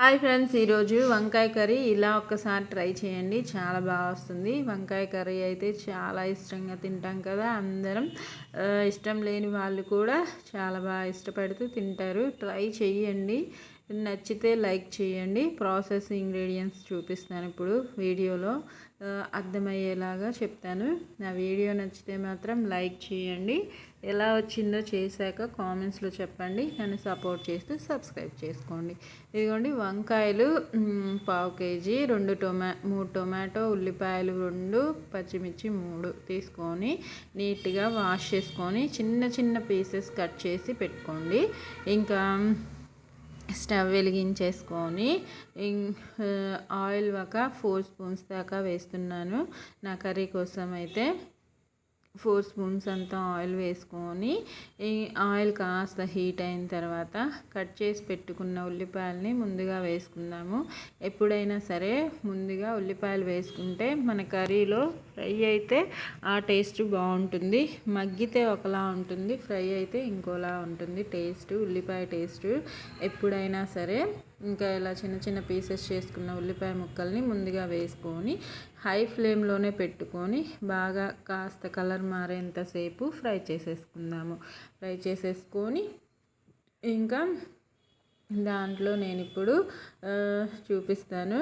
Hi friends ఈరోజు వంకాయ curry ఇలా ఒక్కసారి ట్రై చేయండి. చాలా బాగా వస్తుంది. వంకాయ కర్రీ అయితే చాలా ఇష్టంగా తింటాం కదా. అందరం ఇష్టం లేని వాళ్ళు కూడా చాలా బాగా ఇష్టపడుతూ తింటారు. ట్రై చేయండి. నచ్చితే లైక్ చేయండి. ప్రాసెస్ ఇంగ్రీడియంట్స్ చూపిస్తాను ఇప్పుడు వీడియోలో. అర్థమయ్యేలాగా చెప్తాను. నా వీడియో నచ్చితే మాత్రం లైక్ చేయండి. ఎలా వచ్చిందో చేశాక కామెంట్స్లో చెప్పండి. నన్ను సపోర్ట్ చేస్తూ సబ్స్క్రైబ్ చేసుకోండి. ఇదిగోండి వంకాయలు పావు కేజీ రెండు టొమా మూడు టొమాటో ఉల్లిపాయలు రెండు పచ్చిమిర్చి మూడు తీసుకొని నీట్గా వాష్ చేసుకొని చిన్న చిన్న పీసెస్ కట్ చేసి పెట్టుకోండి. ఇంకా స్టవ్ వెలిగించేసుకొని ఆయిల్ ఒక ఫోర్ స్పూన్స్ దాకా వేస్తున్నాను. నా కర్రీ కోసం అయితే ఫోర్ స్పూన్స్ అంతా ఆయిల్ వేసుకొని ఈ ఆయిల్ కాస్త హీట్ అయిన తర్వాత కట్ చేసి పెట్టుకున్న ఉల్లిపాయలని ముందుగా వేసుకుందాము. ఎప్పుడైనా సరే ముందుగా ఉల్లిపాయలు వేసుకుంటే మన కర్రీలో ఫ్రై అయితే ఆ టేస్ట్ బాగుంటుంది. మగ్గితే ఒకలా ఉంటుంది ఫ్రై అయితే ఇంకోలా ఉంటుంది. టేస్ట్ ఉల్లిపాయ టేస్ట్ ఎప్పుడైనా సరే ఇంకా ఇలా చిన్న చిన్న పీసెస్ చేసుకున్న ఉల్లిపాయ ముక్కల్ని ముందుగా వేసుకొని హై ఫ్లేమ్లోనే పెట్టుకొని బాగా కాస్త కలర్ మారేంతసేపు ఫ్రై చేసేసుకుందాము. ఫ్రై చేసేసుకొని ఇంకా దాంట్లో నేను ఇప్పుడు చూపిస్తాను.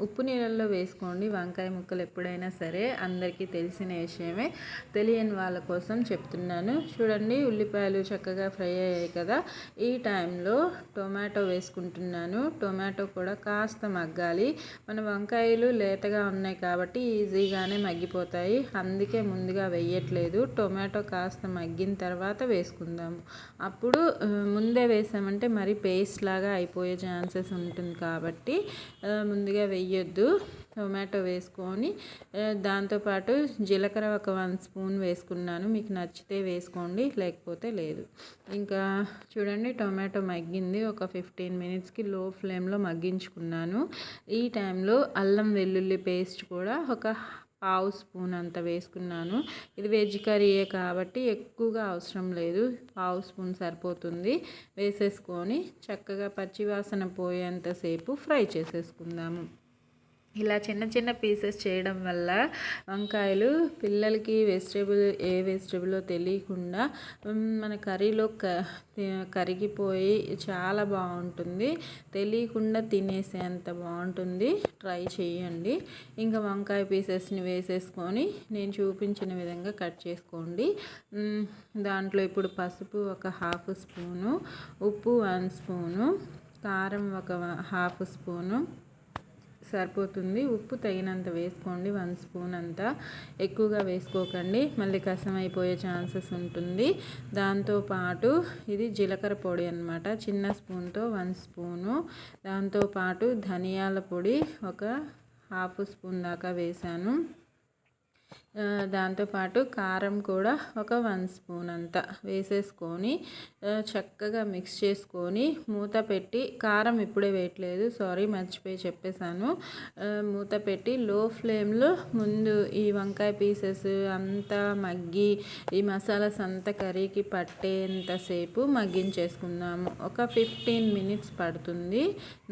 ఉప్పు నీళ్ళల్లో వేసుకోండి. వంకాయ ముక్కలు ఎప్పుడైనా సరే అందరికీ తెలిసిన విషయమే. తెలియని వాళ్ళ కోసం చెప్తున్నాను. చూడండి ఉల్లిపాయలు చక్కగా ఫ్రై అయ్యాయి కదా. ఈ టైంలో టొమాటో వేసుకుంటున్నాను. టొమాటో కూడా కాస్త మగ్గాలి. మన వంకాయలు లేతగా ఉన్నాయి కాబట్టి ఈజీగానే మగ్గిపోతాయి. అందుకే ముందుగా వేయట్లేదు. టొమాటో కాస్త మగ్గిన తర్వాత వేసుకుందాము. అప్పుడు ముందే వేసామంటే మరి పేస్ట్ లాగా అయిపోయే ఛాన్సెస్ ఉంటుంది కాబట్టి ముందుగా వేయొద్దు టొమాటో వేసుకొని దాంతోపాటు జీలకర్ర ఒక వన్ స్పూన్ వేసుకున్నాను. మీకు నచ్చితే వేసుకోండి లేకపోతే లేదు. ఇంకా చూడండి టొమాటో మగ్గింది. ఒక ఫిఫ్టీన్ మినిట్స్కి లో ఫ్లేమ్లో మగ్గించుకున్నాను. ఈ టైంలో అల్లం వెల్లుల్లి పేస్ట్ కూడా ఒక పావు స్పూన్ అంత వేసుకున్నాను. ఇది వెజ్ కర్రీయే కాబట్టి ఎక్కువగా అవసరం లేదు. పావు స్పూన్ సరిపోతుంది. వేసేసుకొని చక్కగా పచ్చివాసన పోయేంతసేపు ఫ్రై చేసేసుకుందాము. ఇలా చిన్న చిన్న పీసెస్ చేయడం వల్ల వంకాయలు పిల్లలకి వెజిటేబుల్ ఏ వెజిటేబుల్లో తెలియకుండా మన కర్రీలో క కరిగిపోయి చాలా బాగుంటుంది. తెలియకుండా తినేసేంత బాగుంటుంది. ట్రై చేయండి. ఇంకా వంకాయ పీసెస్ని వేసేసుకొని నేను చూపించిన విధంగా కట్ చేసుకోండి. దాంట్లో ఇప్పుడు పసుపు ఒక హాఫ్ స్పూను ఉప్పు వన్ స్పూను కారం ఒక హాఫ్ స్పూను సరిపోతుంది. ఉప్పు తగినంత వేసుకోండి. వన్ స్పూన్ అంతా ఎక్కువగా వేసుకోకండి. మళ్ళీ కసం అయిపోయే ఛాన్సెస్ ఉంటుంది. దాంతోపాటు ఇది జీలకర్ర పొడి అనమాట చిన్న స్పూన్తో వన్ స్పూను. దాంతోపాటు ధనియాల పొడి ఒక హాఫ్ స్పూన్ దాకా వేసాను దాంతోపాటు కారం కూడా ఒక వన్ స్పూన్ అంత వేసేసుకొని చక్కగా మిక్స్ చేసుకొని మూత పెట్టి కారం ఇప్పుడే వేయట్లేదు సారీ మర్చిపోయి చెప్పేశాను. మూత పెట్టి లో ఫ్లేమ్లో ముందు ఈ వంకాయ పీసెస్ అంతా మగ్గి ఈ మసాలాస్ అంతా కర్రీకి పట్టేంతసేపు మగ్గించేసుకుందాము. ఒక ఫిఫ్టీన్ మినిట్స్ పడుతుంది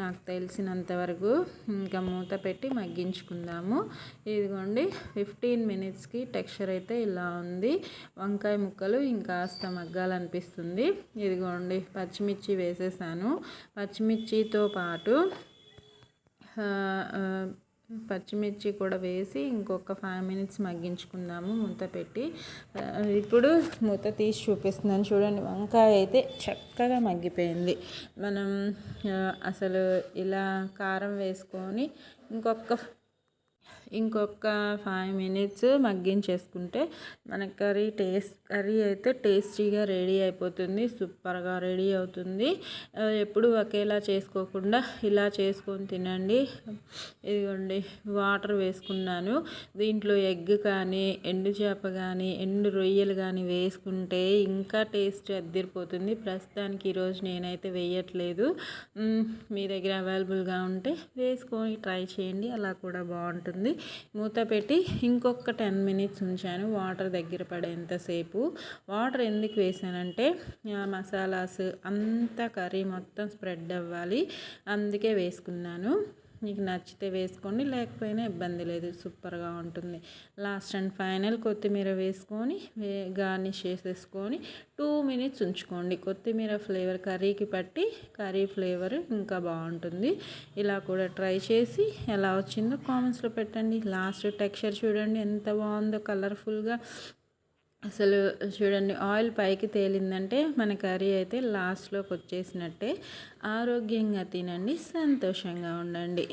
నాకు తెలిసినంత వరకు. ఇంకా మూత పెట్టి మగ్గించుకుందాము. ఇదిగోండి ఫిఫ్టీన్ మినిట్స్ మినిట్స్కి టెక్స్చర్ అయితే ఇలా ఉంది. వంకాయ ముక్కలు ఇంకాస్త మగ్గాలనిపిస్తుంది. ఇదిగోండి పచ్చిమిర్చి వేసేసాను. పచ్చిమిర్చితో పాటు పచ్చిమిర్చి కూడా వేసి ఇంకొక ఫైవ్ మినిట్స్ మగ్గించుకుందాము. మూత పెట్టి ఇప్పుడు మూత తీసి చూపిస్తున్నాను. చూడండి వంకాయ అయితే చక్కగా మగ్గిపోయింది. మనం అసలు ఇలా కారం వేసుకొని ఇంకొక ఇంకొక ఫైవ్ మినిట్స్ మగ్గించేసుకుంటే మన కర్రీ టేస్ట్ కర్రీ అయితే టేస్టీగా రెడీ అయిపోతుంది సూపర్గా రెడీ అవుతుంది. ఎప్పుడు ఒకేలా చేసుకోకుండా ఇలా చేసుకొని తినండి. ఇదిగోండి వాటర్ వేసుకున్నాను. దీంట్లో ఎగ్ కానీ ఎండు చేప కానీ ఎండు రొయ్యలు కానీ వేసుకుంటే ఇంకా టేస్ట్ అద్దరిపోతుంది. ప్రస్తుతానికి ఈరోజు నేనైతే వేయట్లేదు. మీ దగ్గర అవైలబుల్గా ఉంటే వేసుకొని ట్రై చేయండి. అలా కూడా బాగుంటుంది. మూత పెట్టి ఇంకొక టెన్ మినిట్స్ ఉంచాను వాటర్ దగ్గర పడేంతసేపు వాటర్ ఎందుకు వేసానంటే మసాలాస్ అంతా కర్రీ మొత్తం స్ప్రెడ్ అవ్వాలి. అందుకే వేసుకున్నాను. మీకు నచ్చితే వేసుకోండి లేకపోయినా ఇబ్బంది లేదు సూపర్గా ఉంటుంది. లాస్ట్ అండ్ ఫైనల్ కొత్తిమీర వేసుకొని వే గార్నిష్ చేసేసుకొని టూ మినిట్స్ ఉంచుకోండి. కొత్తిమీర ఫ్లేవర్ కర్రీకి పట్టి కర్రీ ఫ్లేవర్ ఇంకా బాగుంటుంది. ఇలా కూడా ట్రై చేసి ఎలా వచ్చిందో కామెంట్స్లో పెట్టండి. లాస్ట్ టెక్స్చర్ చూడండి ఎంత బాగుందో కలర్ఫుల్గా అసలు చూడండి ఆయిల్ పైకి తేలిందంటే మన కర్రీ అయితే లాస్ట్లోకి వచ్చేసినట్టే ఆరోగ్యంగా తినండి సంతోషంగా ఉండండి.